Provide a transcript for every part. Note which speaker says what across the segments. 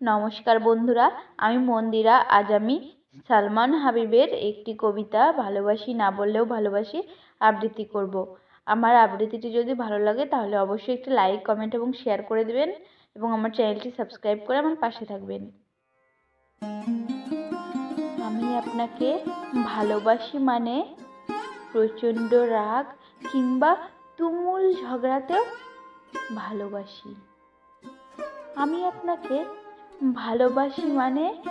Speaker 1: নমস্কার বন্ধুরা, আমি মন্দিরা। আজ আমি সালমান হাবিবের একটি কবিতা, ভালোবাসি না বললেও ভালোবাসি, আবৃত্তি করব। আমার আবৃত্তিটি যদি ভালো লাগে, তাহলে অবশ্যই একটি লাইক কমেন্ট এবং শেয়ার করে দেবেন এবং আমার চ্যানেলটি সাবস্ক্রাইব করে আমার পাশে থাকবেন। আমি আপনাকে ভালোবাসি মানে প্রচণ্ড রাগ কিংবা তুমুল ঝগড়াতেও ভালোবাসি। আমি আপনাকে ভালোবাসি মানে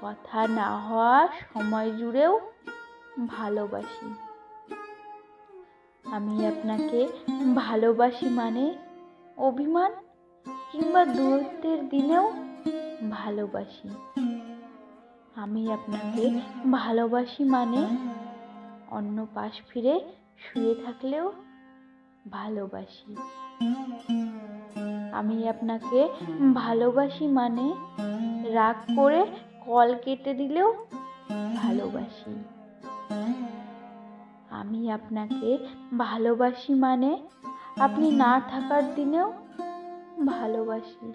Speaker 1: কথা না হওয়া, সময় জুড়েও ভালোবাসি। আমি আপনাকে ভালোবাসি মানে অভিমান কিংবা দূরত্বের দিনেও ভালোবাসি। আমি আপনাকে ভালোবাসি মানে অন্য পাশ ফিরে শুয়ে থাকলেও ভালোবাসি। আমি আপনাকে ভালোবাসি মানে রাগ করে কল কেটে দিলেও ভালোবাসি। আমি আপনাকে ভালোবাসি মানে আপনি না থাকার দিনেও ভালোবাসি।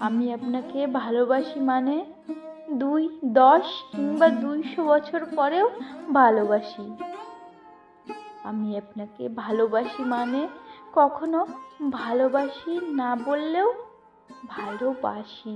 Speaker 1: আমি আপনাকে ভালোবাসি মানে দুই, দশ কিংবা দুইশো বছর পরেও ভালোবাসি। আমি আপনাকে ভালোবাসি মানে কখনো ভালোবাসি না বললেও ভালোবাসি।